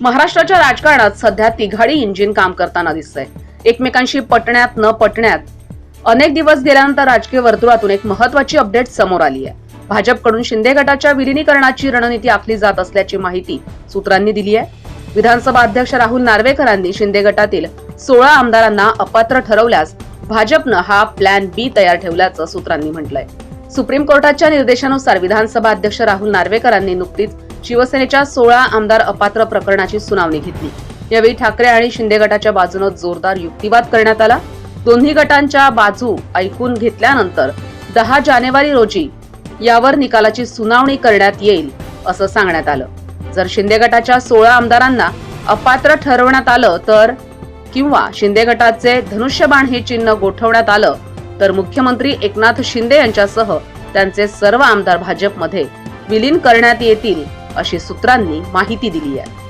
महाराष्ट्राच्या राजकारणात सध्या तिघाडी इंजिन काम करताना दिसतंय. एकमेकांशी पटण्यात न पटण्यात अनेक दिवस गेल्यानंतर राजकीय वर्तुळातून एक महत्वाची अपडेट समोर आली आहे. भाजपकडून शिंदे गटाच्या विलिनीकरणाची रणनीती आखली जात असल्याची माहिती सूत्रांनी दिली आहे. विधानसभा अध्यक्ष राहुल नार्वेकरांनी शिंदे गटातील सोळा आमदारांना अपात्र ठरवल्यास भाजपनं हा प्लॅन बी तयार ठेवल्याचं सूत्रांनी म्हटलंय. सुप्रीम कोर्टाच्या निर्देशानुसार विधानसभा अध्यक्ष राहुल नार्वेकरांनी नुकतीच शिवसेनेच्या सोळा आमदार अपात्र प्रकरणाची सुनावणी घेतली. यावेळी ठाकरे आणि शिंदे गटाच्या बाजूनं जोरदार युक्तिवाद करण्यात आला. दोन्ही गटांच्या बाजू ऐकून घेतल्यानंतर दहा जानेवारी रोजी यावर निकालाची सुनावणी करण्यात येईल असं सांगण्यात आलं. जर शिंदे गटाच्या सोळा आमदारांना अपात्र ठरवण्यात आलं तर किंवा शिंदे गटाचे धनुष्यबाण हे चिन्ह गोठवण्यात आलं तर मुख्यमंत्री एकनाथ शिंदे यांच्यासह त्यांचे सर्व आमदार भाजपमध्ये विलीन करण्यात येतील अशी सूत्रांनी माहिती दिली आहे.